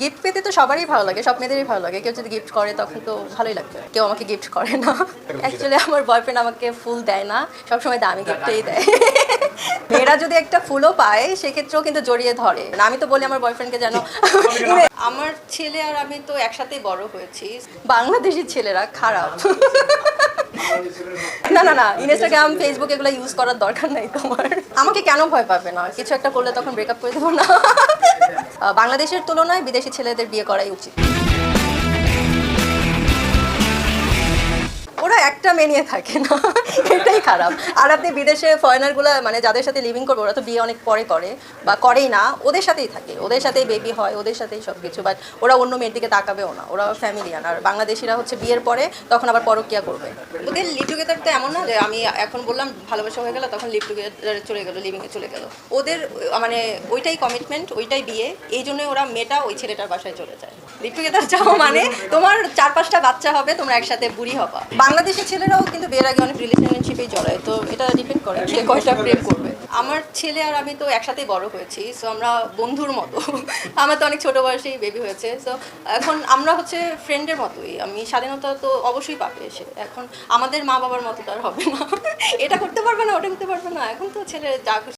Gift পেতে তো সবারই ভালো লাগে সব মেয়েদেরই ভালো লাগে। কেউ যদি গিফট করে তখন তো ভালোই লাগবে। কেউ আমাকে গিফট করে না। অ্যাকচুয়ালি আমার বয়ফ্রেন্ড আমাকে ফুল দেয় না। সবসময় দামি গিফটেই দেয়। মেয়েরা যদি একটা ফুলও পায় সেক্ষেত্রেও কিন্তু জড়িয়ে ধরে। না, আমি তো বলি আমার বয়ফ্রেন্ডকে যেন আমার ছেলে আর আমি তো একসাথেই বড় হয়েছি। বাংলাদেশি ছেলেরা খারাপ। না না না ইনস্টাগ্রাম ফেসবুক এগুলো ইউজ করার দরকার নাই তোমার। আমাকে কেন ভয় পাবে না? কিছু একটা করলে তখন ব্রেকআপ করে দেবো না। বাংলাদেশের তুলনায় বিদেশি ছেলেদের বিয়ে করাই উচিত। একটা মেনিয়ে থাকে না। এটাই খারাপ। আর আপনি বিদেশে ফরেনারগুলো মানে যাদের সাথে লিভিং করব, ওরা তো বিয়ে অনেক পরে করে, বা করেই না, ওদের সাথেই থাকে। ওদের সাথেই বেবি হয়, ওদের সাথেই সব কিছু বাট ওরা অন্য মেয়ের দিকে তাকাবেও না। ওরা ফ্যামিলিয়ান আর বাংলাদেশিরা হচ্ছে বিয়ের পরে তখন আবার পরকিয়া করবে। ওদের লিভ টুগেদার তো এমন না যে আমি এখন বললাম ভালোবাসা হয়ে গেল, তখন লিভ টুগেদারে চলে গেলো লিভিংয়ে চলে গেল। ওদের মানে ওইটাই কমিটমেন্ট ওইটাই বিয়ে। এই জন্যই ওরা মেয়েটা ওই ছেলেটার বাসায় চলে যায়। লিভ যাও মানে তোমার চার পাঁচটা বাচ্চা হবে, তোমরা একসাথে বুড়ি হবা। বাংলাদেশের ছেলেরাও কিন্তু বিয়ের আগে অনেক রিলেশনশিপেই জড়ায়, তো এটা ডিপেন্ড করে সে কয়টা প্রেম করবে। আমার ছেলে আর আমি তো একসাথেই বড় হয়েছি সো আমরা বন্ধুর মতো। আমার তো অনেক ছোট বয়সেই বেবি হয়েছে সো এখন আমরা হচ্ছে ফ্রেন্ডের মতোই। আমি স্বাধীনতা তো অবশ্যই পাবে এসে। এখন আমাদের মা বাবার মতো তো আর হবে না। এটা করতে পারবে না, ওটা করতে পারবে না। এখন তো ছেলে যা